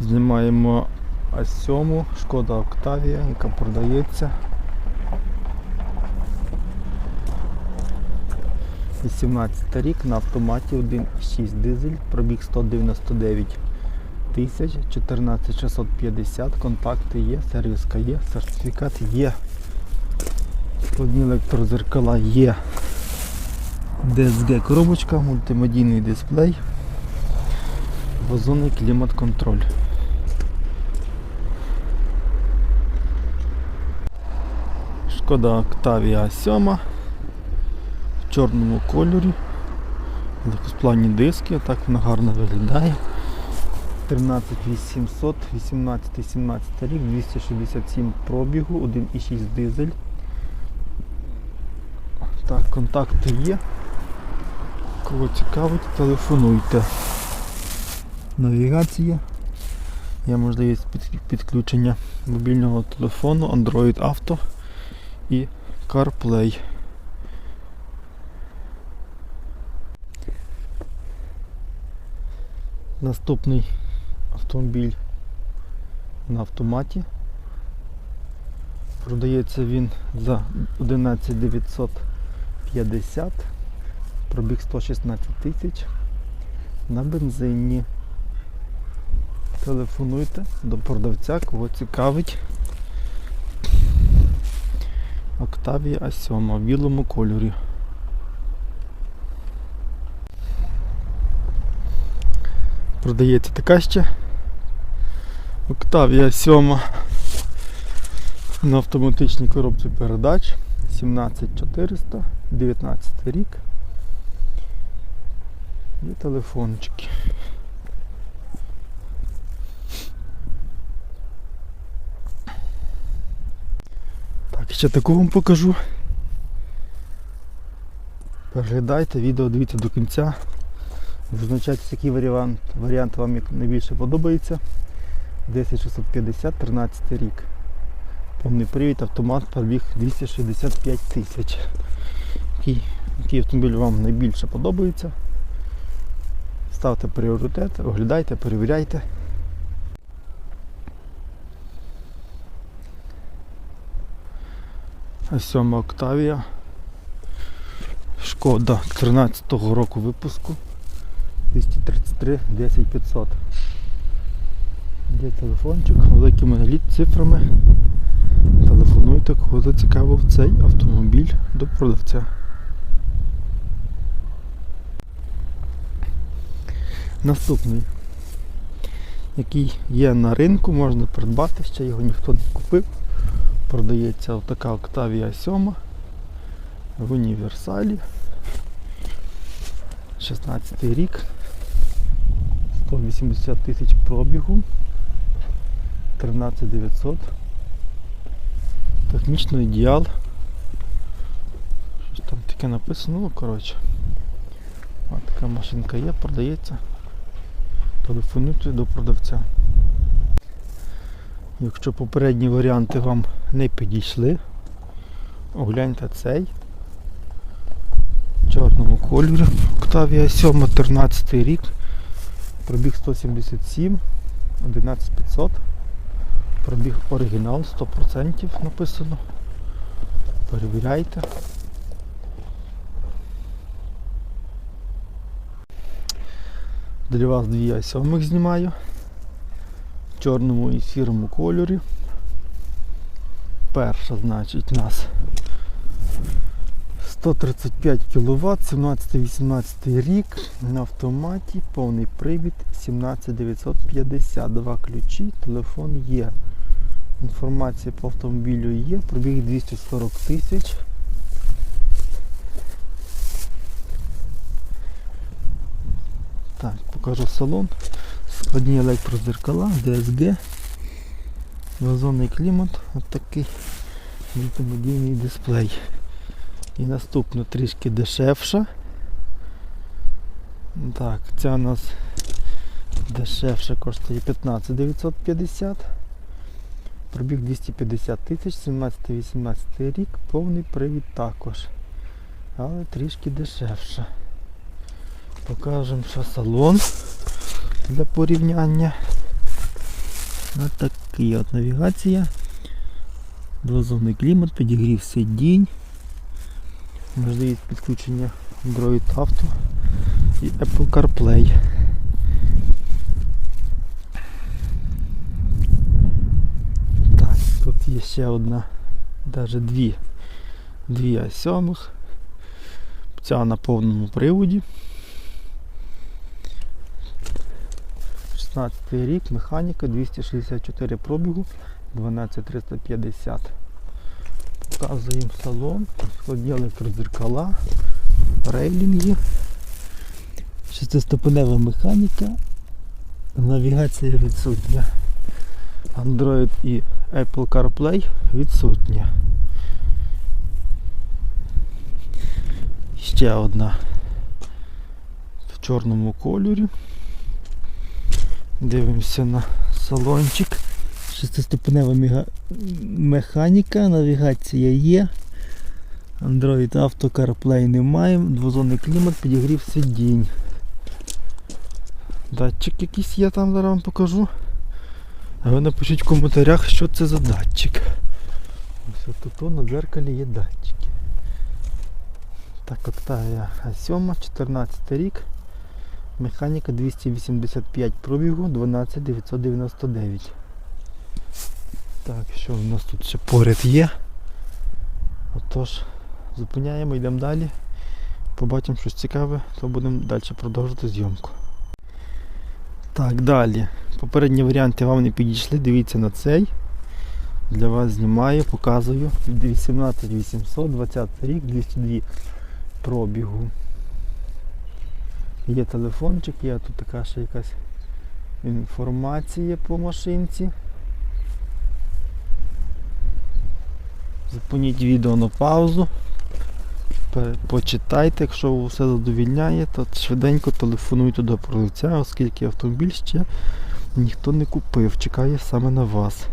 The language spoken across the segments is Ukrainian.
Знімаємо А7, шкода Октавія, яка продається. 18 рік на автоматі 1.6 дизель, пробіг 199 тисяч, 14650, контакти є, сервіска є, сертифікат є. Складні електрозеркала є. DSG коробочка, мультимедійний дисплей, вазонний клімат-контроль. Шкода Octavia 7 в чорному кольорі. Легкосплавні диски, так вона гарно виглядає. 13800, 18-17 рік, 267 пробігу, 1,6 дизель. Так, контакти є. Кого цікавить, телефонуйте. Навігація. Є можливість підключення мобільного телефону, Android Auto і CarPlay. Наступний автомобіль на автоматі. Продається він за 11950, пробіг 116 тисяч на бензині. Телефонуйте до продавця, кого цікавить. Octavia A7 в білому кольорі. Продається така ще. Octavia 7 на автоматичній коробці передач 17400, 19 рік. І телефончики. Ще таку вам покажу. Переглядайте відео, дивіться до кінця. Визначайте, який варіант, варіант вам найбільше подобається. 10650, 13 рік. Повний привід, автомат, пробіг 265 тисяч. Який, який автомобіль вам найбільше подобається. Ставте пріоритет, оглядайте, перевіряйте. 7 Октавія. Шкода 13-го року випуску. 233 10500. Є телефончик, великими літ цифрами. Телефонуйте, кого зацікавив цей автомобіль до продавця. Наступний, який є на ринку, можна придбати, ще його ніхто не купив. Продається отака Octavia 7 в універсалі. 16 рік. 180 тисяч пробігу. 13900. Технічно ідеал. Щось там таке написано, ну коротше. Така машинка є, продається. Телефонуйте до продавця. Якщо попередні варіанти вам не підійшли, огляньте цей чорному кольорі. Octavia 7 13 рік. Пробіг 177, 11500. Пробіг оригінал 100% написано. Перевіряйте. Для вас дві А7 знімаю. Чорному і сірому кольорі. Перша, значить, у нас 135 кВт, 17-18 рік на автоматі, повний привід 17950, два ключі, телефон є. Інформація по автомобілю є, пробіг 240 тисяч. Так, покажу салон. Складні електрозеркала, DSG, вазонний клімат, от такий мультимедійний дисплей. І наступна трішки дешевша. Так, ця у нас дешевша коштує 15 950. Пробіг 250 тисяч, 17-18 рік, повний привід також. Але трішки дешевше. Покажемо ще салон для порівняння. Ось такий от навігація. Двозонний клімат, підігрів сидінь. Можливість підключення Android Auto і Apple CarPlay. Так, тут є ще одна, навіть дві. Дві А7. Ця на повному приводі. 16 рік, механіка, 264 пробігу, 12350. Показуємо салон, складні електродзеркала, рейлінги, шестиступенева механіка, навігація відсутня. Android і Apple CarPlay відсутня. Ще одна в чорному кольорі. Дивимося на салончик. Шестиступенева механіка, навігація є. Android Auto CarPlay немає, двозонний клімат, підігрів сидінь. Датчик якийсь є там, зараз вам покажу. А ви напишіть в коментарях, що це за датчик. Ось тут на дзеркалі є датчики. Так, Octavia А7, 14 рік. Механіка 285 пробігу, 12999. Так, що в нас тут ще поряд є? Отож, зупиняємо, йдемо далі. Побачимо щось цікаве, то будемо далі продовжувати зйомку. Так, далі. Попередні варіанти вам не підійшли, дивіться на цей. Для вас знімаю, показую. 18800, 20 рік, 202 пробігу. Є телефончик, є тут така ще якась інформація по машинці. Зупиніть відео на паузу. Почитайте, якщо все задовільняє, то швиденько телефонуйте до продавця, оскільки автомобіль ще ніхто не купив, чекає саме на вас.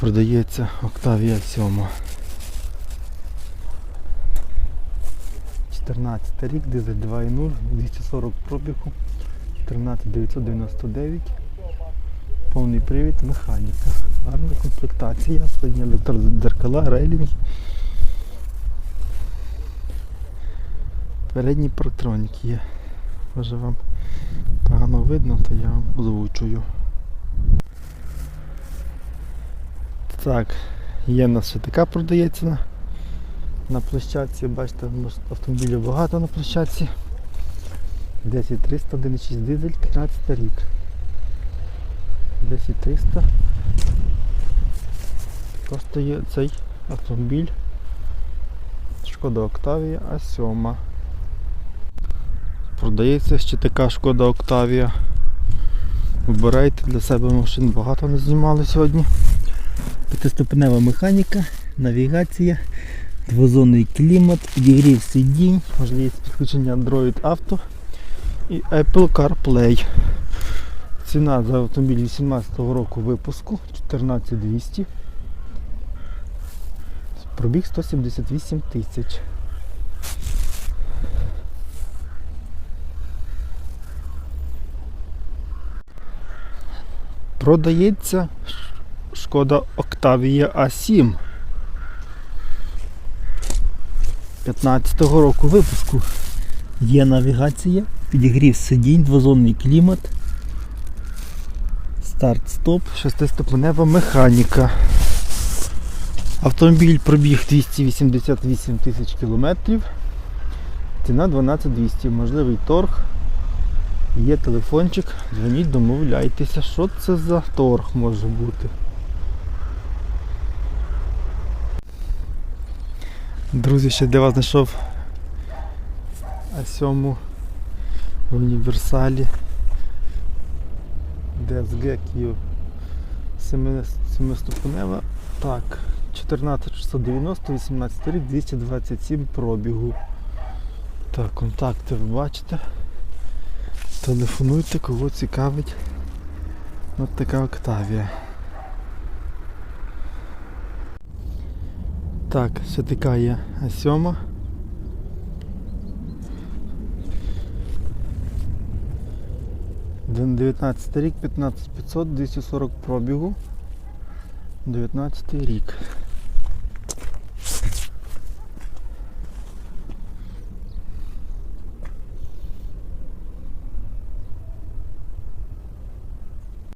Продається Octavia 7. 14 рік, дизель 2.0, 240 пробігу, 13999. Повний привід, механіка. Гарна комплектація, складні електродзеркала, рейлінг. Передні протроніки є. Може вам погано видно, то я вам озвучую. Так, є в нас ще така продається на, площадці. Бачите, автомобілів багато на площадці. 10300, 1.6 дизель, 15 рік. 10300 коштує цей автомобіль Шкода Октавія А7. Продається ще така шкода Октавія. Вибирайте для себе машин, багато не знімали сьогодні. П'ятиступенева механіка, навігація, двозонний клімат, підігрів сидінь, можливість підключення Android Auto і Apple CarPlay. Ціна за автомобіль 18 року випуску 14200. Пробіг 178 тисяч. Продається Шкода Octavia A7 15-го року випуску. Є навігація, підігрів сидінь, двозонний клімат, старт-стоп, шестиступенева механіка. Автомобіль пробіг 288 тисяч кілометрів. Ціна 12200, можливий торг. Є телефончик, дзвоніть, домовляйтеся, що це за торг може бути. Друзі, ще для вас знайшов А7 в універсалі DSG Q 7-ступенева. Так, 14690, 18 рік, 227 пробігу. Так, контакти ви бачите. Телефонуйте, кого цікавить. Ось така Октавія. Так, ще така є А7. 19 рік, 15500, 240 пробігу. 19 рік.